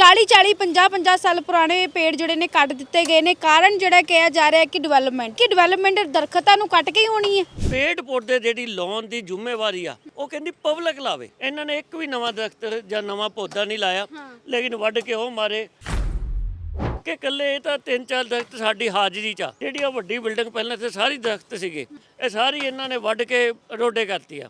40 40 50 50 ਸਾਲ ਪੁਰਾਣੇ ਪੇੜ ਜਿਹੜੇ ਨੇ ਕੱਟ ਦਿੱਤੇ ਗਏ ਨੇ। ਕਾਰਨ ਜਿਹੜਾ ਕਿਹਾ ਜਾ ਰਿਹਾ ਕਿ ਡਿਵੈਲਪਮੈਂਟ ਕਿ ਡਿਵੈਲਪਮੈਂਟ ਦਰਖਤਾਂ ਨੂੰ ਕੱਟ ਕੇ ਹੀ ਹੋਣੀ ਹੈ। ਪੇੜ ਪੌਦੇ ਜਿਹੜੀ ਲਾਉਣ ਦੀ ਜ਼ਿੰਮੇਵਾਰੀ ਆ ਉਹ ਕਹਿੰਦੀ ਪਬਲਿਕ ਲਾਵੇ। ਇਹਨਾਂ ਨੇ ਇੱਕ ਵੀ ਨਵਾਂ ਦਰਖਤ ਜਾਂ ਨਵਾਂ ਪੌਦਾ ਨਹੀਂ ਲਾਇਆ ਲੇਕਿਨ ਵੱਢ ਕੇ ਉਹ ਮਾਰੇ। ਕਿ ਕੱਲੇ ਇਹ ਤਾਂ ਤਿੰਨ ਚਾਰ ਦਰਖਤ ਸਾਡੀ ਹਾਜ਼ਰੀ ਚ ਆ। ਜਿਹੜੀ ਆ ਵੱਡੀ ਬਿਲਡਿੰਗ ਪਹਿਲਾਂ ਤੇ ਸਾਰੀ ਦਰਖਤ ਸੀਗੇ ਇਹ ਸਾਰੀ ਇਹਨਾਂ ਨੇ ਵੱਢ ਕੇ ਰੋਡੇ ਕਰਤੀ ਆ।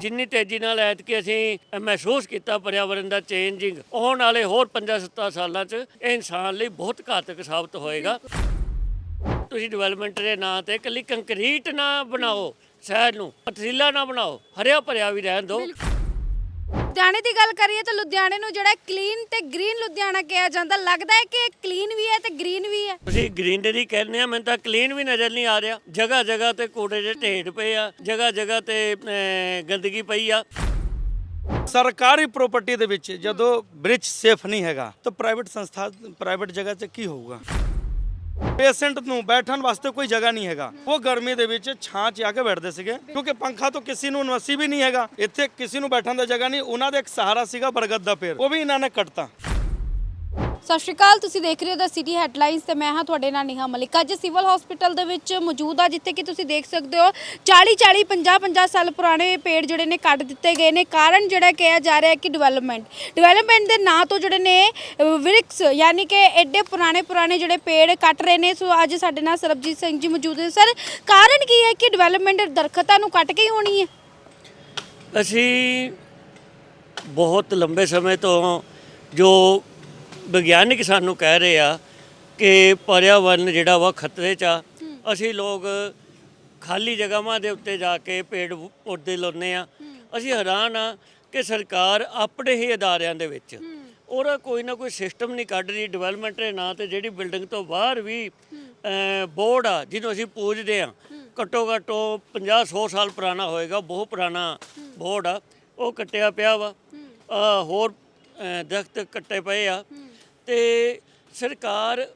ਜਿੰਨੀ ਤੇਜ਼ੀ ਨਾਲ ਐਤਕੀ ਅਸੀਂ ਮਹਿਸੂਸ ਕੀਤਾ ਪਰਿਆਵਰਨ ਦਾ ਚੇਂਜਿੰਗ ਆਉਣ ਵਾਲੇ ਹੋਰ 50-70 ਸਾਲਾਂ 'ਚ ਇਹ ਇਨਸਾਨ ਲਈ ਬਹੁਤ ਘਾਤਕ ਸਾਬਤ ਹੋਏਗਾ। ਤੁਸੀਂ ਡਿਵੈਲਪਮੈਂਟ ਦੇ ਨਾਂ ਤੇ ਇਕੱਲੀ ਕੰਕਰੀਟ ਨਾ ਬਣਾਓ, ਸ਼ਹਿਰ ਨੂੰ, ਪਥਰੀਲਾ ਨਾ ਬਣਾਓ, ਹਰਿਆ ਭਰਿਆ ਵੀ ਰਹਿਣ ਦਿਓ। ਲੁਧਿਆਣੇ ਦੀ ਗੱਲ ਕਰੀਏ ਤਾਂ ਲੁਧਿਆਣੇ ਨੂੰ ਜਿਹੜਾ ਕਲੀਨ ਤੇ ਗ੍ਰੀਨ ਲੁਧਿਆਣਾ ਕਿਹਾ ਜਾਂਦਾ ਲੱਗਦਾ ਹੈ ਕਿ ਕਲੀਨ ਵੀ ਹੈ ਤੇ ਗ੍ਰੀਨ ਵੀ ਹੈ? ਤੁਸੀਂ ਗ੍ਰੀਨਰੀ ਕਹਿੰਦੇ ਆ ਮੈਨੂੰ ਤਾਂ ਕਲੀਨ ਵੀ ਨਜ਼ਰ ਨਹੀਂ ਆ ਰਿਹਾ। ਜਗ੍ਹਾ ਜਗ੍ਹਾ ਤੇ ਕੂੜੇ ਦੇ ਢੇਰ ਪਏ ਆ ਜਗ੍ਹਾ ਜਗ੍ਹਾ ਤੇ ਗੰਦਗੀ ਪਈ ਆ। ਸਰਕਾਰੀ ਪ੍ਰਾਪਰਟੀ ਦੇ ਵਿੱਚ ਜਦੋਂ ਬ੍ਰਿਜ ਸੇਫ ਨਹੀਂ ਹੈਗਾ ਤਾਂ ਪ੍ਰਾਈਵੇਟ ਸੰਸਥਾ ਪ੍ਰਾਈਵੇਟ ਜਗ੍ਹਾ 'ਚ ਕੀ ਹੋਊਗਾ? ਪੇਸ਼ੈਂਟ ਨੂੰ ਬੈਠਣ ਵਾਸਤੇ ਕੋਈ ਜਗ੍ਹਾ ਨਹੀਂ ਹੈਗਾ। ਉਹ ਗਰਮੀ ਦੇ ਵਿੱਚ ਛਾਂ 'ਚ ਆ ਕੇ ਬੈਠਦੇ ਸੀਗੇ, ਕਿਉਂਕਿ ਪੰਖਾ ਤੋਂ ਕਿਸੇ ਨੂੰ ਨਸੀਬ ਹੀ ਨਹੀਂ ਹੈਗਾ। ਇੱਥੇ ਕਿਸੇ ਨੂੰ ਬੈਠਣ ਦਾ ਜਗ੍ਹਾ ਨਹੀਂ, ਉਹਨਾਂ ਦਾ ਇੱਕ ਸਹਾਰਾ ਸੀਗਾ ਬਰਗਦ ਦਾ ਪੇੜ। ਉਹ ਵੀ ਇਹਨਾਂ ਨੇ ਕੱਟਤਾ। ਸਤਿ ਸ਼੍ਰੀ ਅਕਾਲ, ਤੁਸੀਂ ਦੇਖ ਰਹੇ ਹੋ ਦਾ ਸਿਟੀ ਹੈਡਲਾਈਨਸ ਤੇ ਮੈਂ ਹਾਂ ਤੁਹਾਡੇ ਨਾਲ ਨਿਹਾ ਮਲਿਕ। ਅੱਜ ਸਿਵਲ ਹਸਪੀਟਲ ਦੇ ਵਿੱਚ ਮੌਜੂਦ ਆ, ਜਿੱਥੇ ਕਿ ਤੁਸੀਂ ਦੇਖ ਸਕਦੇ ਹੋ 40 40 50 50 ਸਾਲ ਪੁਰਾਣੇ ਪੇੜ ਜਿਹੜੇ ਨੇ ਕੱਟ ਦਿੱਤੇ ਗਏ ਨੇ। ਕਾਰਨ ਜਿਹੜਾ ਕਿਹਾ ਜਾ ਰਿਹਾ ਹੈ ਕਿ ਡਿਵੈਲਪਮੈਂਟ। ਡਿਵੈਲਪਮੈਂਟ ਦੇ ਨਾਂ ਤੋਂ ਜਿਹੜੇ ਨੇ ਵਿਰਿਕਸ ਯਾਨੀ ਕਿ ਐਡੇ ਪੁਰਾਣੇ ਪੁਰਾਣੇ ਜਿਹੜੇ ਪੇੜ ਕੱਟ ਰਹੇ ਨੇ। ਸੋ ਅੱਜ ਸਾਡੇ ਨਾਲ ਸਰਬਜੀਤ ਸਿੰਘ ਜੀ ਮੌਜੂਦ ਨੇ। ਸਰ, ਕਾਰਨ ਕੀ ਹੈ ਕਿ ਡਿਵੈਲਪਮੈਂਟ ਦਰਖਤਾਂ ਨੂੰ ਕੱਟ ਕੇ ਹੀ ਹੋਣੀ ਹੈ? ਅਸੀਂ ਬਹੁਤ ਲੰਬੇ ਸਮੇਂ ਤੋਂ ਜੋ ਵਿਗਿਆਨਿਕ ਸਾਨੂੰ ਕਹਿ ਰਹੇ ਆ ਕਿ ਪਰਿਆਵਰਨ ਜਿਹੜਾ ਵਾ ਖਤਰੇ 'ਚ ਆ। ਅਸੀਂ ਲੋਕ ਖਾਲੀ ਜਗ੍ਹਾਵਾਂ ਦੇ ਉੱਤੇ ਜਾ ਕੇ ਪੇੜ ਪੌਦੇ ਲਾਉਂਦੇ ਆ। ਅਸੀਂ ਹੈਰਾਨ ਆ ਕਿ ਸਰਕਾਰ ਆਪਣੇ ਹੀ ਅਦਾਰਿਆਂ ਦੇ ਵਿੱਚ ਉਹਦਾ ਕੋਈ ਨਾ ਕੋਈ ਸਿਸਟਮ ਨਹੀਂ ਕੱਢ ਰਹੀ ਡਿਵੈਲਪਮੈਂਟ ਦੇ ਨਾਂ ਤੇ ਜਿਹੜੀ ਬਿਲਡਿੰਗ ਤੋਂ ਬਾਹਰ ਵੀ ਬੋਰਡ ਆ ਜਿਹਨੂੰ ਅਸੀਂ ਪੂਜਦੇ ਆ। ਘੱਟੋ ਘੱਟ ਉਹ 50 100 ਸਾਲ ਪੁਰਾਣਾ ਹੋਏਗਾ ਬਹੁਤ ਪੁਰਾਣਾ ਬੋਰਡ ਆ। ਉਹ ਕੱਟਿਆ ਪਿਆ ਵਾ। ਹੋਰ ਦਰਖਤ ਕੱਟੇ ਪਏ ਆ। ਤੇ ਸਰਕਾਰ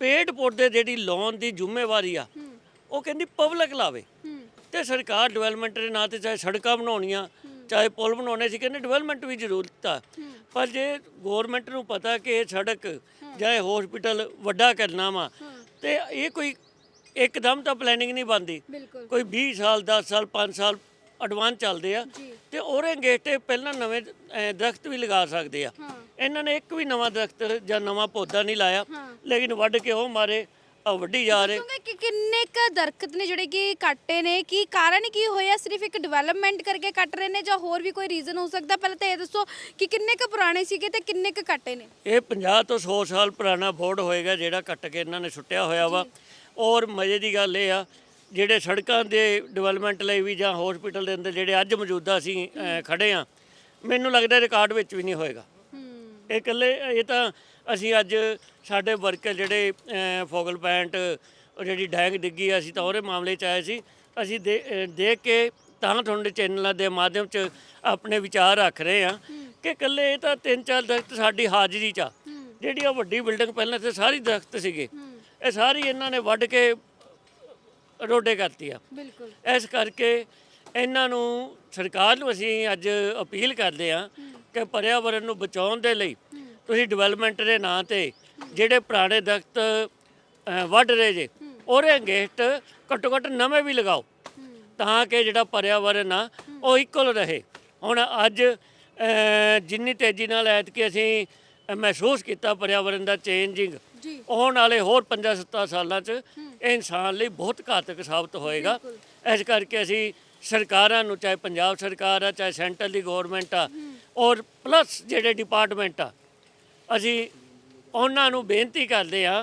ਪੇੜ ਪੌਦੇ ਜਿਹੜੀ ਲਾਉਣ ਦੀ ਜ਼ਿੰਮੇਵਾਰੀ ਆ ਉਹ ਕਹਿੰਦੀ ਪਬਲਿਕ ਲਾਵੇ। ਤੇ ਸਰਕਾਰ ਡਿਵੈਲਪਮੈਂਟ ਦੇ ਨਾਂ ਤੇ ਚਾਹੇ ਸੜਕਾਂ ਬਣਾਉਣੀਆਂ ਚਾਹੇ ਪੁਲ ਬਣਾਉਣੇ ਸੀ ਕਹਿੰਦੇ ਡਿਵੈਲਪਮੈਂਟ ਵੀ ਜ਼ਰੂਰਤ ਆ। ਪਰ ਜੇ ਗਵਰਨਮੈਂਟ ਨੂੰ ਪਤਾ ਕਿ ਇਹ ਸੜਕ ਜਾਂ ਹਸਪੀਟਲ ਵੱਡਾ ਕਰਨਾ ਵਾ ਤੇ ਇਹ ਕੋਈ ਇੱਕਦਮ ਤਾਂ ਪਲੈਨਿੰਗ ਨਹੀਂ ਬਿਲਕੁਲ। ਕੋਈ 20 ਸਾਲ 10 ਸਾਲ 5 ਸਾਲ ਐਡਵਾਂਸ ਚੱਲਦੇ ਆ ਤੇ ਉਹਦੇ ਗੇਟੇ ਪਹਿਲਾਂ ਨਵੇਂ ਦਰਖਤ ਵੀ ਲਗਾ ਸਕਦੇ ਆ। ਇਹਨਾਂ ਨੇ ਇੱਕ ਵੀ ਨਵਾਂ ਦਰਖਤ ਜਾਂ ਨਵਾਂ ਪੌਦਾ ਨਹੀਂ ਲਾਇਆ। ਲੇਕਿਨ ਵੱਢ ਕੇ ਉਹ ਮਾਰੇ ਆ ਵੱਢੀ ਜਾ ਰਹੇ। ਕਿ ਕਿੰਨੇ ਕ ਦਰਖਤ ਨੇ ਜਿਹੜੇ ਕਿ ਕੱਟੇ ਨੇ? ਕੀ ਕਾਰਨ ਕੀ ਹੋਇਆ? ਸਿਰਫ ਇੱਕ ਡਿਵੈਲਪਮੈਂਟ ਕਰਕੇ ਕੱਟ ਰਹੇ ਨੇ ਜਾਂ ਹੋਰ ਵੀ ਕੋਈ ਰੀਜ਼ਨ ਹੋ ਸਕਦਾ? ਪਹਿਲਾਂ ਤਾਂ ਇਹ ਦੱਸੋ ਕਿ ਕਿੰਨੇ ਕ ਪੁਰਾਣੇ ਸੀਗੇ ਤੇ ਕਿੰਨੇ ਕ ਕੱਟੇ ਨੇ? ਇਹ 50 ਤੋਂ 100 ਸਾਲ ਪੁਰਾਣਾ ਬੋਰਡ ਹੋਏਗਾ ਜਿਹੜਾ ਕੱਟ ਕੇ ਇਹਨਾਂ ਨੇ ਸੁੱਟਿਆ ਹੋਇਆ ਵਾ। ਔਰ ਮਜ਼ੇ ਦੀ ਗੱਲ ਇਹ ਆ ਜਿਹੜੇ ਸੜਕਾਂ ਦੇ ਡਿਵੈਲਪਮੈਂਟ ਲਈ ਵੀ ਜਾਂ ਹਸਪੀਟਲ ਦੇ ਅੰਦਰ ਜਿਹੜੇ ਅੱਜ ਮੌਜੂਦਾ ਅਸੀਂ ਖੜੇ ਆ ਮੈਨੂੰ ਲੱਗਦਾ ਰਿਕਾਰਡ ਵਿੱਚ ਵੀ ਨਹੀਂ ਹੋਏਗਾ। ਇਹ ਇਕੱਲੇ ਇਹ ਤਾਂ ਅਸੀਂ ਅੱਜ ਸਾਡੇ ਵਰਕਰ ਜਿਹੜੇ ਫੋਗਲ ਪੈਂਟ ਜਿਹੜੀ ਡੈਂਗ ਡਿੱਗੀ ਆ, ਅਸੀਂ ਤਾਂ ਉਹਦੇ ਮਾਮਲੇ 'ਚ ਆਏ ਸੀ। ਅਸੀਂ ਦੇ- ਦੇਖ ਕੇ ਤਾਂ ਤੁਹਾਡੇ ਚੈਨਲਾਂ ਦੇ ਮਾਧਿਅਮ 'ਚ ਆਪਣੇ ਵਿਚਾਰ ਰੱਖ ਰਹੇ ਆ ਕਿ ਇਕੱਲੇ ਇਹ ਤਾਂ ਤਿੰਨ ਚਾਰ ਦਰਖਤ ਸਾਡੀ ਹਾਜ਼ਰੀ 'ਚ ਆ। ਜਿਹੜੀ ਆ ਵੱਡੀ ਬਿਲਡਿੰਗ ਪਹਿਲਾਂ ਤੇ ਸਾਰੀ ਦਰਖਤ ਸੀਗੇ ਇਹ ਸਾਰੀ ਇਹਨਾਂ ਨੇ ਵੱਢ ਕੇ ਰੋਡੇ ਕਰਤੀ ਆ। ਬਿਲਕੁਲ। ਇਸ ਕਰਕੇ ਇਹਨਾਂ ਨੂੰ ਸਰਕਾਰ ਨੂੰ ਅਸੀਂ ਅੱਜ ਅਪੀਲ ਕਰਦੇ ਹਾਂ ਕਿ ਪਰਿਆਵਰਨ ਨੂੰ ਬਚਾਉਣ ਦੇ ਲਈ ਤੁਸੀਂ ਡਿਵੈਲਪਮੈਂਟ ਦੇ ਨਾਂ ਤੇ ਜਿਹੜੇ ਪੁਰਾਣੇ ਦਰਖਤ ਅਹ, ਵੱਢ ਰਹੇ ਜੇ ਉਹਦੇ ਅਗੇਂਸਟ ਘੱਟੋ ਘੱਟ ਨਵੇਂ ਵੀ ਲਗਾਓ। ਤਾਂ ਕਿ ਜਿਹੜਾ ਪਰਿਆਵਰਨ ਆ ਉਹ ਇਕੁਅਲ ਰਹੇ। ਹੁਣ ਅੱਜ ਜਿੰਨੀ ਤੇਜ਼ੀ ਨਾਲ ਐਤਕੀ ਅਸੀਂ ਮਹਿਸੂਸ ਕੀਤਾ ਪਰਿਆਵਰਨ ਦਾ ਚੇਂਜਿੰਗ ਆਉਣ ਵਾਲੇ ਹੋਰ 50-70 ਸਾਲਾਂ 'ਚ ਇਹ ਇਨਸਾਨ ਲਈ ਬਹੁਤ ਘਾਤਕ ਸਾਬਤ ਹੋਏਗਾ। ਇਸ ਕਰਕੇ ਅਸੀਂ ਸਰਕਾਰਾਂ ਨੂੰ ਚਾਹੇ ਪੰਜਾਬ ਸਰਕਾਰ ਆ ਚਾਹੇ ਸੈਂਟਰ ਦੀ ਗਵਰਨਮੈਂਟ ਆ ਔਰ ਪਲੱਸ ਜਿਹੜੇ ਡਿਪਾਰਟਮੈਂਟ ਆ ਅਸੀਂ ਉਹਨਾਂ ਨੂੰ ਬੇਨਤੀ ਕਰਦੇ ਆ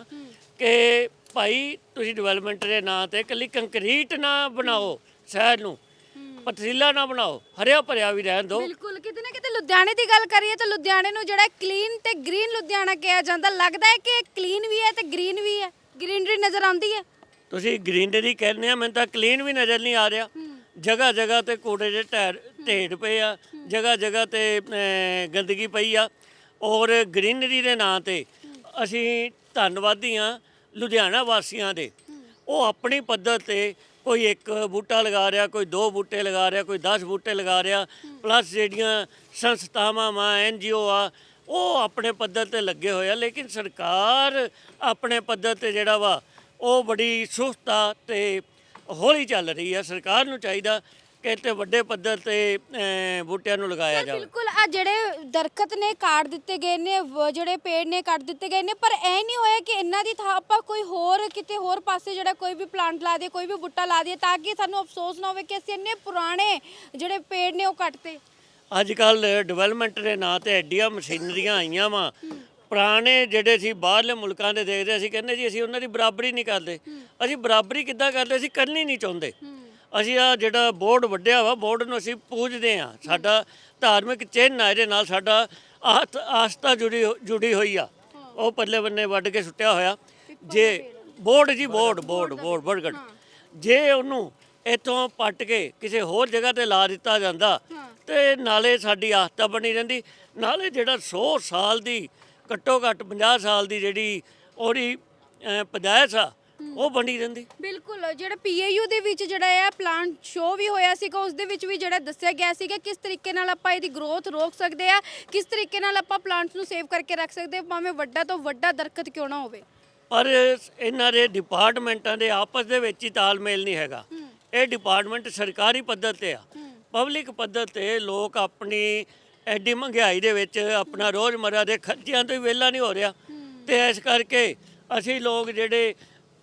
ਕਿ ਭਾਈ ਤੁਸੀਂ ਡਿਵੈਲਪਮੈਂਟ ਦੇ ਨਾਂ ਤੇ ਇਕੱਲੀ ਕੰਕਰੀਟ ਨਾ ਬਣਾਓ ਸ਼ਹਿਰ ਨੂੰ ਪਥਰੀਲਾ ਨਾ ਬਣਾਓ ਹਰਿਆ ਭਰਿਆ ਵੀ ਰਹਿਣ ਦਿਓ। ਬਿਲਕੁਲ ਕਿਤੇ ਨਾ ਕਿਤੇ ਲੁਧਿਆਣੇ ਦੀ ਗੱਲ ਕਰੀਏ ਤਾਂ ਲੁਧਿਆਣੇ ਨੂੰ ਜਿਹੜਾ ਕਲੀਨ ਤੇ ਗ੍ਰੀਨ ਲੁਧਿਆਣਾ ਕਿਹਾ ਜਾਂਦਾ ਲੱਗਦਾ ਹੈ ਕਿ ਕਲੀਨ ਵੀ ਹੈ ਤੇ ਗ੍ਰੀਨ ਵੀ ਹੈ ਗ੍ਰੀਨਰੀ ਨਜ਼ਰ ਆਉਂਦੀ ਹੈ? ਤੁਸੀਂ ਗ੍ਰੀਨਰੀ ਕਹਿੰਦੇ ਆ ਮੈਨੂੰ ਤਾਂ ਕਲੀਨ ਵੀ ਨਜ਼ਰ ਨਹੀਂ ਆ ਰਿਹਾ। ਜਗ੍ਹਾ ਜਗ੍ਹਾ ਤੇ ਕੂੜੇ ਦੇ ਢੇਰ ਪਏ ਆ ਜਗ੍ਹਾ ਜਗ੍ਹਾ ਤੇ ਅਹ, ਗੰਦਗੀ ਪਈ ਆ। ਔਰ ਗ੍ਰੀਨਰੀ ਦੇ ਨਾਂ ਤੇ ਅਸੀਂ ਧੰਨਵਾਦੀ ਆ ਲੁਧਿਆਣਾ ਵਾਸੀਆਂ ਦੇ। ਉਹ ਆਪਣੀ ਪੱਧਰ ਤੇ ਕੋਈ ਇੱਕ ਬੂਟਾ ਲਗਾ ਰਿਹਾ ਕੋਈ ਦੋ ਬੂਟੇ ਲਗਾ ਰਿਹਾ ਕੋਈ 10 ਬੂਟੇ ਲਗਾ ਰਿਹਾ ਪਲੱਸ ਜਿਹੜੀਆਂ ਸੰਸਥਾਵਾਂ ਵਾ ਐਨਜੀਓ ਆ ਉਹ ਆਪਣੇ ਪੱਧਰ ਤੇ ਲੱਗੇ ਹੋਏ ਆ। ਲੇਕਿਨ ਸਰਕਾਰ ਆਪਣੇ ਪੱਧਰ ਤੇ ਜਿਹੜਾ ਵਾ ਉਹ ਬੜੀ ਸੁਸਤਾ ਆ ਤੇ ਹੌਲੀ ਚੱਲ ਰਹੀ ਆ। ਸਰਕਾਰ ਨੂੰ ਚਾਹੀਦਾ ਕਿ ਵੱਡੇ ਪੱਧਰ ਤੇ ਬੂਟਿਆਂ ਨੂੰ ਲਗਾਇਆ ਜਾਵੇ। ਬਿਲਕੁਲ ਆ ਜਿਹੜੇ ਦਰਖਤ ਨੇ ਕਾਟ ਦਿੱਤੇ ਗਏ ਨੇ ਵ- ਜਿਹੜੇ ਪੇੜ ਨੇ ਕੱਟ ਦਿੱਤੇ ਗਏ ਨੇ ਪਰ ਇਹ ਨਹੀਂ ਹੋਇਆ ਕਿ ਇਹਨਾਂ ਦੀ ਥਾਂ ਆਪਾਂ ਕੋਈ ਹੋਰ ਕਿਤੇ ਹੋਰ ਪਾਸੇ ਜਿਹੜਾ ਕੋਈ ਵੀ ਪਲਾਂਟ ਲਾ ਦਈਏ ਕੋਈ ਵੀ ਬੂਟਾ ਲਾ ਦਈਏ ਤਾਂ ਕਿ ਸਾਨੂੰ ਅਫਸੋਸ ਨਾ ਹੋਵੇ ਕਿ ਅਸੀਂ ਇੰਨੇ ਪੁਰਾਣੇ ਜਿਹੜੇ ਪੇੜ ਨੇ ਉਹ ਕੱਟਤੇ। ਅੱਜ ਕੱਲ ਡਿਵੈਲਪਮੈਂਟ ਦੇ ਨਾਂ ਤੇ ਐਡੀਆਂ ਮਸ਼ੀਨਰੀਆਂ ਆਈਆਂ ਵਾ। ਪੁਰਾਣੇ ਜਿਹੜੇ ਸੀ ਬਾਹਰਲੇ ਮੁਲਕਾਂ ਦੇ ਦੇਖਦੇ ਅਸੀਂ ਕਹਿੰਦੇ ਜੀ ਅਸੀਂ ਉਹਨਾਂ ਦੀ ਬਰਾਬਰੀ ਨਹੀਂ ਕਰਦੇ। ਅਸੀਂ ਬਰਾਬਰੀ ਕਿੱਦਾਂ ਕਰਦੇ? ਅਸੀਂ ਕਰਨੀ ਨਹੀਂ ਚਾਹੁੰਦੇ। ਅਸੀਂ ਆ ਜਿਹੜਾ ਬੋਰਡ ਵੱਡਿਆ ਵਾ ਬੋਰਡ ਨੂੰ ਅਸੀਂ ਪੂਜਦੇ ਆ ਸਾਡਾ ਧਾਰਮਿਕ ਚਿੰਨ੍ਹ ਆ ਇਹਦੇ ਨਾਲ ਸਾਡਾ ਆਸਥ- ਆਸਥਾ ਜੁੜੀ ਹੋ- ਜੁੜੀ ਹੋਈ ਆ। ਉਹ ਪੱਲੇ ਬੰਨੇ ਵੱਢ ਕੇ ਸੁੱਟਿਆ ਹੋਇਆ। ਜੇ ਬੋਰਡ ਜੀ ਬੋਰਡ ਬੋਰਡ ਬੋਰਡ ਬਰਗੜ। ਜੇ ਉਹਨੂੰ ਇੱਥੋਂ ਪੱਟ ਕੇ ਕਿਸੇ ਹੋਰ ਜਗ੍ਹਾ ਤੇ ਲਾ ਦਿੱਤਾ ਜਾਂਦਾ ਤੇ ਨਾਲੇ ਸਾਡੀ ਆਸਥਾ ਬਣੀ ਰਹਿੰਦੀ। ਨਾਲੇ ਜਿਹੜਾ 100 ਸਾਲ ਦੀ ਘੱਟੋ ਘੱਟ 50 ਸਾਲ ਦੀ ਜਿਹੜੀ ਉਹਦੀ ਅਹ, ਪਦਾਇਸ਼ ਆ ਉਹ ਬਣੀ ਰਹਿੰਦੀ। ਬਿਲਕੁਲ ਜਿਹੜਾ ਪੀਏਯੂ ਦੇ ਵਿੱਚ ਜਿਹੜਾ ਆ ਪਲਾਂਟ ਸ਼ੋ ਵੀ ਹੋਇਆ ਸੀਗਾ ਉਸ ਦੇ ਵਿੱਚ ਵੀ ਜਿਹੜਾ ਦੱਸਿਆ ਗਿਆ ਸੀਗਾ ਕਿਸ ਤਰੀਕੇ ਨਾਲ ਆਪਾਂ ਇਹਦੀ ਗਰੋਥ ਰੋਕ ਸਕਦੇ ਆ ਕਿਸ ਤਰੀਕੇ ਨਾਲ ਆਪਾਂ ਪਲਾਂਟਸ ਨੂੰ ਸੇਵ ਕਰਕੇ ਰੱਖ ਸਕਦੇ ਹਾਂ ਭਾਵੇਂ ਵੱਡਾ ਤੋਂ ਵੱਡਾ ਦਰਖਤ ਕਿਉਂ ਨਾ ਹੋਵੇ। ਪਰ ਇਹਨਾਂ ਦੇ ਡਿਪਾਰਟਮੈਂਟਾਂ ਦੇ ਆਪਸ ਦੇ ਵਿੱਚ ਹੀ ਤਾਲਮੇਲ ਨਹੀਂ ਹੈਗਾ। ਇਹ ਡਿਪਾਰਟਮੈਂਟ ਸਰਕਾਰੀ ਪੱਧਰ ਤੇ ਆ। ਪਬਲਿਕ ਪੱਧਰ ਤੇ ਲੋਕ ਆਪਣੀ ਐਡੀ ਮਹਿੰਗਾਈ ਦੇ ਵਿੱਚ ਆਪਣਾ ਰੋਜ਼ਮਰਰਾ ਦੇ ਖਰਚਿਆਂ ਤੋਂ ਹੀ ਵਿਹਲਾ ਨਹੀਂ ਹੋ ਰਿਹਾ। ਤੇ ਇਸ ਕਰਕੇ ਅਸੀਂ ਲੋਕ ਜਿਹੜੇ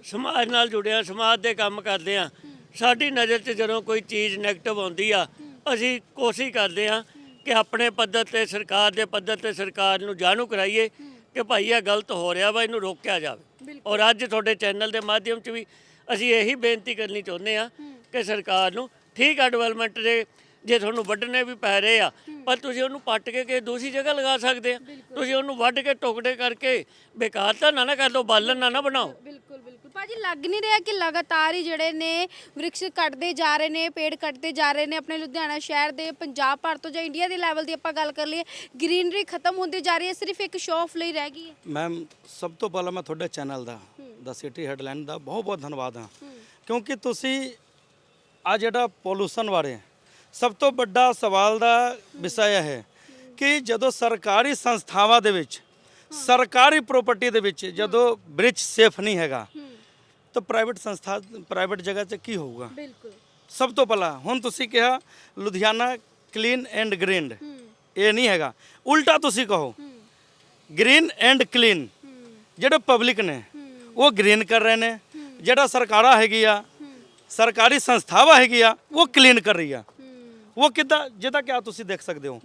ਸਮਾਜ ਨਾਲ ਜੁੜੇ ਆ ਸਮਾਜ ਦੇ ਕੰਮ ਕਰਦੇ ਆ ਸਾਡੀ ਨਜ਼ਰ 'ਚ ਜਦੋਂ ਕੋਈ ਚੀਜ਼ ਨੈਗੇਟਿਵ ਆਉਂਦੀ ਆ ਅਸੀਂ ਕੋਸ਼ਿਸ਼ ਕਰਦੇ ਆ ਕਿ ਆਪਣੇ ਪੱਧਰ ਤੇ ਸਰਕਾਰ ਦੇ ਪੱਧਰ ਤੇ ਸਰਕਾਰ ਨੂੰ ਜਾਣੂ ਕਰਾਈਏ ਕਿ ਭਾਈ ਇਹ ਗਲਤ ਹੋ ਰਿਹਾ ਵਾ ਇਹਨੂੰ ਰੋਕਿਆ ਜਾਵੇ। ਔਰ ਅੱਜ ਤੁਹਾਡੇ ਚੈਨਲ ਦੇ ਮਾਧਿਅਮ 'ਚ ਵੀ ਅਸੀਂ ਇਹੀ ਬੇਨਤੀ ਕਰਨੀ ਚਾਹੁੰਦੇ ਆ ਕਿ ਸਰਕਾਰ ਨੂੰ ਠੀਕ ਆ ਡਿਵੈਲਪਮੈਂਟ ਦੇ ਜੇ ਤੁਹਾਨੂੰ ਵੱਢਣੇ ਵੀ ਪੈ ਰਹੇ ਆ ਪਰ ਤੁਸੀਂ ਉਹਨੂੰ ਪੱਟ ਕੇ ਕਿਸੇ ਦੂਸਰੀ ਜਗ੍ਹਾ ਲਗਾ ਸਕਦੇ ਆ। ਤੁਸੀਂ ਉਹਨੂੰ ਵੱਢ ਕੇ ਟੁਕੜੇ ਕਰਕੇ ਬੇਕਾਰ ਤਾਂ ਨਾ ਨਾ ਕਰ ਲਓ ਬਾਲਣ ਨਾ ਨਾ ਬਣਾਓ। ਬਿਲਕੁਲ ਬਿਲਕੁਲ। ਭਾਜੀ ਲੱਗ ਨਹੀਂ ਰਿਹਾ ਕਿ ਲਗਾਤਾਰ ਹੀ ਜਿਹੜੇ ਨੇ ਵ੍ਰਿਕਸ਼ ਕੱਟਦੇ ਜਾ ਰਹੇ ਨੇ ਪੇੜ ਕੱਟਦੇ ਜਾ ਰਹੇ ਨੇ ਆਪਣੇ ਲੁਧਿਆਣਾ ਸ਼ਹਿਰ ਦੇ ਪੰਜਾਬ ਭਰ ਤੋਂ ਜਾਂ ਇੰਡੀਆ ਦੇ ਲੈਵਲ ਦੀ ਆਪਾਂ ਗੱਲ ਕਰ ਲਈਏ ਗ੍ਰੀਨਰੀ ਖਤਮ ਹੁੰਦੀ ਜਾ ਰਹੀ ਹੈ ਸਿਰਫ ਇੱਕ ਸ਼ੋਅ ਆਫ ਲਈ ਰਹਿ ਗਈ ਹੈ। ਮੈਮ ਸਭ ਤੋਂ ਪਹਿਲਾਂ ਮੈਂ ਤੁਹਾਡੇ ਚੈਨਲ ਦਾ ਦਾ ਸਿਟੀ ਹੈਡਲਾਈਨ ਦਾ ਬਹੁਤ ਬਹੁਤ ਧੰਨਵਾਦ ਹਾਂ। ਕਿਉਂਕਿ ਤੁਸੀਂ ਆ ਜਿਹੜਾ ਪੋਲੂਸ਼ਨ ਬਾਰੇ ਸਭ ਤੋਂ ਵੱਡਾ ਸਵਾਲ ਦਾ ਵਿਸ਼ਾ ਹੈ ਕਿ ਜਦੋਂ ਸਰਕਾਰੀ ਸੰਸਥਾਵਾਂ ਦੇ ਵਿੱਚ ਸਰਕਾਰੀ ਪ੍ਰਾਪਰਟੀ ਦੇ ਵਿੱਚ ਜਦੋਂ ਬ੍ਰਿਜ ਸੇਫ ਨਹੀਂ ਹੈਗਾ ਤਾਂ ਪ੍ਰਾਈਵੇਟ ਸੰਸਥਾ ਪ੍ਰਾਈਵੇਟ ਜਗ੍ਹਾ 'ਚ ਕੀ ਹੋਊਗਾ? ਬਿਲਕੁਲ। ਸਭ ਤੋਂ ਪਹਿਲਾਂ ਹੁਣ ਤੁਸੀਂ ਕਿਹਾ ਲੁਧਿਆਣਾ ਕਲੀਨ ਐਂਡ ਗ੍ਰੀਨਡ ਇਹ ਨਹੀਂ ਹੈਗਾ। ਉਲਟਾ ਤੁਸੀਂ ਕਹੋ। ਗ੍ਰੀਨ ਐਂਡ ਕਲੀਨ ਜਿਹੜੇ ਪਬਲਿਕ ਨੇ ਉਹ ਗ੍ਰੀਨ ਕਰ ਰਹੇ ਨੇ। ਜਿਹੜਾ ਸਰਕਾਰਾਂ ਹੈਗੀ ਆ ਸਰਕਾਰੀ ਸੰਸਥਾਵਾਂ ਹੈਗੀ ਆ ਉਹ ਕਲੀਨ ਕਰ ਰਹੀ ਆ। ਉਹ ਕਿੱਦਾਂ ਜਿਹਦਾ ਕਿ ਆ ਤੁਸੀਂ ਦੇਖ ਸਕਦੇ ਹੋ।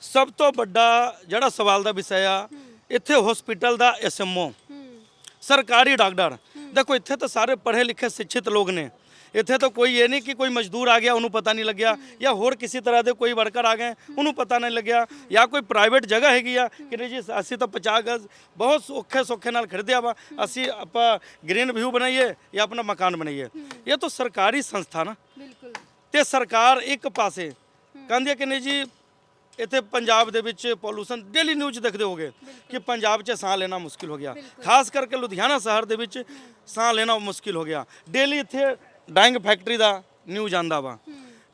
ਸਭ ਤੋਂ ਵੱਡਾ ਜਿਹੜਾ ਸਵਾਲ ਦਾ ਵਿਸ਼ਾ ਆ ਇੱਥੇ ਹਸਪੀਟਲ ਦਾ ਐਸਐਮਓ ਸਰਕਾਰੀ ਡਾਕਟਰ। ਦੇਖੋ ਇੱਥੇ ਤਾਂ ਸਾਰੇ ਪੜ੍ਹੇ ਲਿਖੇ ਸਿੱਖਿਤ ਲੋਕ ਨੇ। ਇੱਥੇ ਤਾਂ ਕੋਈ ਇਹ ਨਹੀਂ ਕਿ ਕੋਈ ਮਜ਼ਦੂਰ ਆ ਗਿਆ ਉਹਨੂੰ ਪਤਾ ਨਹੀਂ ਲੱਗਿਆ ਜਾਂ ਹੋਰ ਕਿਸੇ ਤਰ੍ਹਾਂ ਦੇ ਕੋਈ ਵਰਕਰ ਆ ਗਏ ਉਹਨੂੰ ਪਤਾ ਨਹੀਂ ਲੱਗਿਆ ਜਾਂ ਕੋਈ ਪ੍ਰਾਈਵੇਟ ਜਗ੍ਹਾ ਹੈਗੀ ਆ ਕਿ ਨਹੀਂ ਜੀ ਅਸੀਂ ਤਾਂ 50 ਗਜ਼ ਬਹੁਤ ਔਖੇ ਸੌਖੇ ਨਾਲ ਖਰੀਦਿਆ ਵਾ ਅਸੀਂ ਆਪਾਂ ਗ੍ਰੀਨ ਵਿਊ ਬਣਾਈਏ ਜਾਂ ਆਪਣਾ ਮਕਾਨ ਬਣਾਈਏ। ਇਹ ਤਾਂ ਸਰਕਾਰੀ ਸੰਸਥਾ ਨਾ। ਬਿਲਕੁਲ। ਤੇ ਸਰਕਾਰ ਇੱਕ ਪਾਸੇ ਕਹਿੰਦੀ ਹੈ ਕਿ ਨਹੀਂ ਜੀ ਇੱਥੇ ਪੰਜਾਬ ਦੇ ਵਿੱਚ ਪੋਲੂਸ਼ਨ ਡੇਲੀ ਨਿਊਜ਼ ਦੇਖਦੇ ਹੋਗੇ ਕਿ ਪੰਜਾਬ 'ਚ ਸਾਹ ਲੈਣਾ ਮੁਸ਼ਕਿਲ ਹੋ ਗਿਆ। ਖਾਸ ਕਰਕੇ ਲੁਧਿਆਣਾ ਸ਼ਹਿਰ ਦੇ ਵਿੱਚ ਸਾਹ ਲੈਣਾ ਮੁਸ਼ਕਿਲ ਹੋ ਗਿਆ। ਡੇਲੀ ਇੱਥੇ ਡਾਈਂਗ ਫੈਕਟਰੀ ਦਾ ਨਿਊਜ਼ ਆਂਦਾ ਵਾ।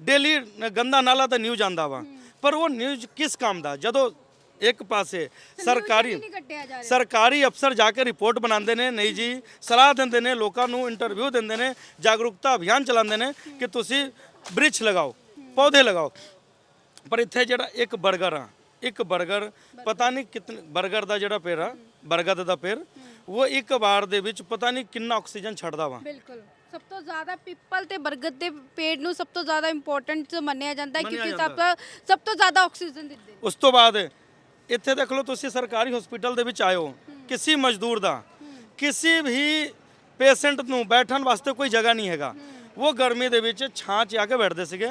ਡੇਲੀ ਗੰਦਾ ਨਾਲਾ ਦਾ ਨਿਊਜ਼ ਆਂਦਾ ਵਾ। ਪਰ ਉਹ ਨਿਊਜ਼ ਕਿਸ ਕੰਮ ਦਾ? ਜਦੋਂ ਇੱਕ ਪਾਸੇ ਸਰਕਾਰੀ ਸਰਕਾਰੀ ਅਫਸਰ ਜਾ ਕੇ ਰਿਪੋਰਟ ਬਣਾਉਂਦੇ ਨੇ ਨਹੀਂ ਜੀ ਸਲਾਹ ਦਿੰਦੇ ਨੇ ਲੋਕਾਂ ਨੂੰ ਇੰਟਰਵਿਊ ਦਿੰਦੇ ਨੇ ਜਾਗਰੂਕਤਾ ਅਭਿਆਨ ਚਲਾਉਂਦੇ ਨੇ ਕਿ ਤੁਸੀਂ ਬ੍ਰਿਛ ਲਗਾਓ ਪੌਦੇ ਲਗਾਓ। ਪਰ ਇੱਥੇ ਜਿਹੜਾ ਇੱਕ 버ਗਰ ਆ ਇੱਕ 버ਗਰ ਪਤਾ ਨਹੀਂ ਕਿਤਨੇ 버ਗਰ ਦਾ ਜਿਹੜਾ ਪੇਰ ਆ ਦਾ ਪੇਰ ਉਹ ਇੱਕ ਵਾਰ ਦੇ ਵਿੱਚ ਪਤਾ ਨਹੀਂ ਕਿੰਨਾ ਆਕਸੀਜਨ ਛੱਡਦਾ ਵਾ। ਬਿਲਕੁਲ। ਸਭ ਤੋਂ ਜ਼ਿਆਦਾ ਪੀਪਲ ਤੇ ਬਰਗਦ ਦੇ ਪੇੜ ਨੂੰ ਸਭ ਤੋਂ ਜ਼ਿਆਦਾ ਇੰਪੋਰਟੈਂਟ ਮੰਨਿਆ ਜਾਂਦਾ ਕਿਉਂਕਿ ਸਭ ਸਭ ਤੋਂ ਜ਼ਿਆਦਾ ਆਕਸੀਜਨ ਦਿੰਦੇ ਉਸ ਤੋਂ ਬਾਅਦ ਇੱਥੇ ਦੇਖ ਲਓ ਤੁਸੀਂ ਸਰਕਾਰੀ ਹਸਪੀਟਲ ਦੇ ਵਿੱਚ ਆਇਓ ਕਿਸੇ ਮਜ਼ਦੂਰ ਦਾ ਕਿਸੇ ਵੀ ਪੇਸ਼ੈਂਟ ਨੂੰ ਬੈਠਣ ਵਾਸਤੇ ਕੋਈ ਜਗ੍ਹਾ ਨਹੀਂ ਹੈਗਾ। ਉਹ ਗਰਮੀ ਦੇ ਵਿੱਚ ਛਾਂ 'ਚ ਆ ਕੇ ਬੈਠਦੇ ਸੀਗੇ।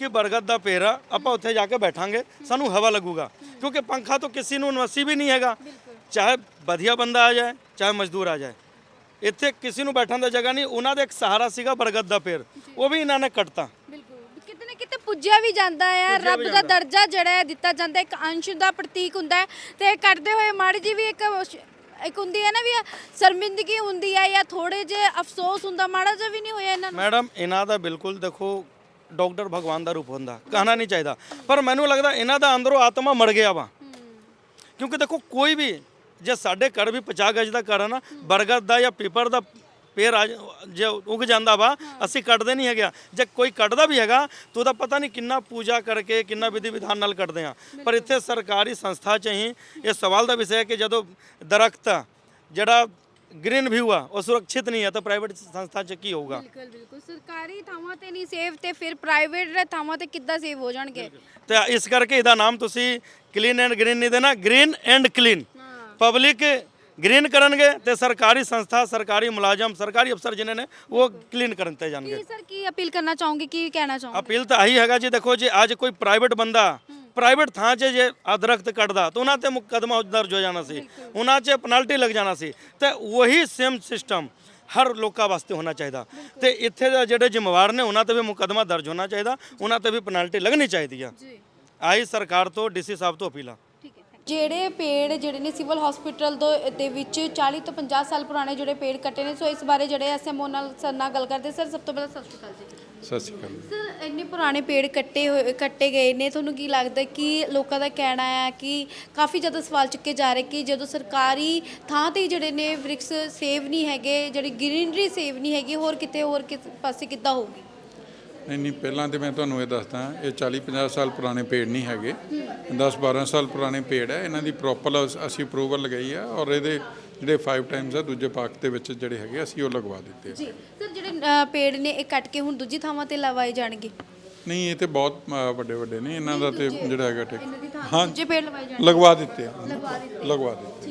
ਕਿ ਬਰਗਦ ਦਾ ਪੇੜ ਆ ਆਪਾਂ ਉੱਥੇ ਜਾ ਕੇ ਬੈਠਾਂਗੇ ਸਾਨੂੰ ਹਵਾ ਲੱਗੂਗਾ। ਕਿਉਂਕਿ ਪੰਖਾ ਤਾਂ ਕਿਸੇ ਨੂੰ ਨਸੀਬ ਹੀ ਨਹੀਂ ਹੈਗਾ। ਚਾਹੇ ਵਧੀਆ ਬੰਦਾ ਆ ਜਾਏ ਚਾਹੇ ਮਜ਼ਦੂਰ ਆ ਜਾਏ। ਇੱਥੇ ਕਿਸੇ ਨੂੰ ਬੈਠਣ ਦਾ ਜਗ੍ਹਾ ਨਹੀਂ ਉਹਨਾਂ ਦਾ ਇੱਕ ਸਹਾਰਾ ਸੀਗਾ ਬਰਗਦ ਦਾ ਪੇੜ ਉਹ ਵੀ ਇਹਨਾਂ ਨੇ ਕੱਟਤਾ। ਬਿਲਕੁਲ। ਕਿਤੇ ਨਾ ਕਿਤੇ ਪੁੱਜਿਆ ਵੀ ਜਾਂਦਾ ਹੈ ਰੱਬ ਦਾ ਦਰਜਾ ਜਿਹੜਾ ਹੈ ਦਿੱਤਾ ਜਾਂਦਾ ਇੱਕ ਅੰਸ਼ ਦਾ ਪ੍ਰਤੀਕ ਹੁੰਦਾ ਹੈ। ਤੇ ਕਰਦੇ ਹੋਏ ਮਾੜੀ ਜੀ ਵੀ ਇੱਕ ਇੱਕ ਹੁੰਦੀ ਹੈ ਨਾ ਵੀ ਸ਼ਰਮਿੰਦਗੀ ਹੁੰਦੀ ਹੈ ਜਾਂ ਥੋੜੇ ਜੇ ਅਫਸੋਸ ਹੁੰਦਾ ਮਾੜਾ ਜਿਹਾ ਵੀ ਨਹੀਂ ਹੋਇਆ ਇਹਨਾਂ ਨੂੰ? ਮੈਡਮ ਇਹਨਾਂ ਦਾ ਬਿਲਕੁਲ ਦੇਖੋ ਡਾਕਟਰ ਭਗਵਾਨ ਦਾ ਰੂਪ ਹੁੰਦਾ, ਕਹਿਣਾ ਨਹੀਂ ਚਾਹੀਦਾ। ਪਰ ਮੈਨੂੰ ਲੱਗਦਾ ਇਹਨਾਂ ਦਾ ਅੰਦਰੋਂ ਆਤਮਾ ਮਰ ਗਿਆ ਵਾ। ਕਿਉਂਕਿ ਦੇਖੋ, ਕੋਈ ਵੀ ਜੇ ਸਾਡੇ ਘਰ ਵੀ 50 ਗਜ ਦਾ ਘਰ ਹੈ ਨਾ, ਬਰਗਦ ਦਾ ਜਾਂ ਪੀਪਰ ਦਾ ਪੇਰ ਆ, ਜੇ ਉਗ ਜਾਂਦਾ ਵਾ, ਅਸੀਂ ਕੱਟਦੇ ਨਹੀਂ ਹੈਗੇ ਜੇ ਕੋਈ ਕੱਟਦਾ ਵੀ ਹੈਗਾ, ਤਾਂ ਉਹਦਾ ਪਤਾ ਨਹੀਂ ਕਿੰਨਾ ਪੂਜਾ ਕਰਕੇ, ਕਿੰਨਾ ਵਿਧੀ ਵਿਧਾਨ ਨਾਲ ਕੱਟਦੇ ਆ। ਪਰ ਇੱਥੇ ਸਰਕਾਰੀ ਸੰਸਥਾ ਚ ਹੀ ਇਹ ਸਵਾਲ ਦਾ ਵਿਸ਼ਾ ਹੈ ਕਿ ਜਦੋਂ ਦਰਖਤ ਜਿਹੜਾ ਗ੍ਰੀਨ ਵਿਊ ਆ ਉਹ ਸੁਰੱਖਿਅਤ ਨਹੀਂ ਹੈ ਤਾਂ ਪ੍ਰਾਈਵੇਟ ਸੰਸਥਾ ਚ ਕੀ ਹੋਊਗਾ ਬਿਲਕੁਲ ਬਿਲਕੁਲ ਸਰਕਾਰੀ ਥਾਵਾਂ ਤੇ ਨਹੀਂ ਸੇਫ ਤੇ ਫਿਰ ਪ੍ਰਾਈਵੇਟ ਥਾਵਾਂ ਤੇ ਕਿੱਦਾਂ ਸੇਵ ਹੋ ਜਾਣਗੇ ਤੇ ਇਸ ਕਰਕੇ ਇਹਦਾ ਨਾਮ ਤੁਸੀਂ ਕਲੀਨ ਐਂਡ ਗ੍ਰੀਨ ਨਹੀਂ ਦੇਣਾ green and clean public green ਕਰਨਗੇ ਤੇ ਸਰਕਾਰੀ ਸੰਸਥਾ ਸਰਕਾਰੀ ਮੁਲਾਜ਼ਮ ਸਰਕਾਰੀ ਅਫਸਰ ਜਿਨ੍ਹਾਂ ਨੇ ਉਹ ਕਲੀਨ ਕਰਨ ਤੇ ਜਾਣਗੇ ਕੀ ਸਰ ਕੀ ਅਪੀਲ ਕਰਨਾ ਚਾਹੋਗੇ ਕੀ ਕਹਿਣਾ ਚਾਹੋਗੇ ਅਪੀਲ ਤਾਂ ਆਹੀ ਹੈਗਾ ਜੀ ਦੇਖੋ ਜੀ ਅੱਜ ਕੋਈ ਪ੍ਰਾਈਵੇਟ ਬੰਦਾ ਪ੍ਰਾਈਵੇਟ ਥਾਂ 'ਚ ਜੇ ਆਹ ਦਰਖਤ ਕੱਟਦਾ ਤਾਂ ਉਹਨਾਂ ਤੇ ਮੁਕੱਦਮਾ ਦਰਜ ਹੋ ਜਾਣਾ ਸੀ। ਉਹਨਾਂ 'ਚ ਪੈਨਲਟੀ ਲੱਗ ਜਾਣਾ ਸੀ। ਤੇ ਉਹੀ ਸੇਮ ਸਿਸਟਮ ਹਰ ਲੋਕਾਂ ਵਾਸਤੇ ਹੋਣਾ ਚਾਹੀਦਾ। ਤੇ ਇੱਥੇ ਦੇ ਜਿਹੜੇ ਜ਼ਿੰਮੇਵਾਰ ਨੇ ਉਹਨਾਂ ਤੇ ਵੀ ਮੁਕੱਦਮਾ ਦਰਜ ਹੋਣਾ ਚਾਹੀਦਾ। ਉਹਨਾਂ ਤੇ ਵੀ ਪੈਨਲਟੀ ਲੱਗਣੀ ਚਾਹੀਦੀ ਆ। ਜੀ। ਆਹੀ ਸਰਕਾਰ ਤੋਂ ਡੀਸੀ ਸਾਹਿਬ ਤੋਂ ਅਪੀਲ ਆ। ਜਿਹੜੇ ਪੇੜ ਜਿਹੜੇ ਨੇ ਸਿਵਲ ਹਸਪੀਟਲ ਦੇ ਵਿੱਚ 40 ਤੋਂ 50 ਸਾਲ ਪੁਰਾਣੇ ਜਿਹੜੇ ਪੇੜ ਕੱਟੇ ਨੇ ਸੋ ਇਸ ਬਾਰੇ ਜਿਹੜੇ ਐਸਐਮਓ ਨਾਲ ਸਰ ਨਾਲ ਗੱਲ ਕਰਦੇ ਸਰ ਸਭ ਤੋਂ ਪਹਿਲਾਂ ਸਤਿ ਸ਼੍ਰੀ ਅਕਾਲ ਜੀ। ਸਤਿ ਸ਼੍ਰੀ ਅਕਾਲ ਸਰ ਇੰਨੇ ਪੁਰਾਣੇ ਪੇੜ ਕੱਟੇ ਹੋਏ ਕੱਟੇ ਗਏ ਨੇ ਤੁਹਾਨੂੰ ਕੀ ਲੱਗਦਾ ਕਿ ਲੋਕਾਂ ਦਾ ਕਹਿਣਾ ਹੈ ਕਿ ਕਾਫੀ ਜ਼ਿਆਦਾ ਸਵਾਲ ਚੁੱਕੇ ਜਾ ਰਹੇ ਕਿ ਜਦੋਂ ਸਰਕਾਰੀ ਥਾਂ ਤੇ ਹੀ ਜਿਹੜੇ ਨੇ ਵ੍ਰਿਕਸ ਸੇਵ ਨਹੀਂ ਹੈਗੇ ਜਿਹੜੀ ਗ੍ਰੀਨਰੀ ਸੇਵ ਨਹੀਂ ਹੈਗੀ ਹੋਰ ਕਿਤੇ ਹੋਰ ਕਿਸ ਪਾਸੇ ਕਿੱਦਾਂ ਹੋਊਗੀ ਨਹੀਂ ਨਹੀਂ ਪਹਿਲਾਂ ਤੇ ਮੈਂ ਤੁਹਾਨੂੰ ਇਹ ਦੱਸਦਾ ਇਹ 40 50 ਸਾਲ ਪੁਰਾਣੇ ਪੇੜ ਨਹੀਂ ਹੈਗੇ 10 12 ਸਾਲ ਪੁਰਾਣੇ ਪੇੜ ਹੈ ਇਹਨਾਂ ਦੀ ਪ੍ਰੋਪਰ ਅਸੀਂ ਅਪਰੂਵਲ ਲਗਾਈ ਆ ਔਰ ਇਹਦੇ ਜਿਹੜੇ 5 ਟਾਈਮਸ ਆ ਦੂਜੇ ਪਾਰਕ ਦੇ ਵਿੱਚ ਜਿਹੜੇ ਹੈਗੇ ਅਸੀਂ ਉਹ ਲਗਵਾ ਦਿੱਤੇ। ਜੀ ਸਰ ਜਿਹੜੇ ਅ, ਪੇੜ ਨੇ ਇਹ ਕੱਟ ਕੇ ਹੁਣ ਦੂਜੀ ਥਾਵਾਂ ਤੇ ਲਵਾਏ ਜਾਣਗੇ। ਨਹੀਂ ਇਹ ਤੇ ਬਹੁਤ ਅ, ਵੱਡੇ ਵੱਡੇ ਨੇ। ਇਹਨਾਂ ਦਾ ਤੇ ਜਿਹੜਾ ਹੈਗਾ ਠੇਕ। ਇਹਨਾਂ ਦੀ ਥਾਂ ਹਾਂ। ਦੂਜੇ ਪੇੜ ਲਵਾਏ ਜਾਣਗੇ। ਲਗਵਾ ਦਿੱਤੇ ਆ। ਲਗਵਾ ਦਿੱਤੇ। ਲਗਵਾ ਦਿੱਤੇ।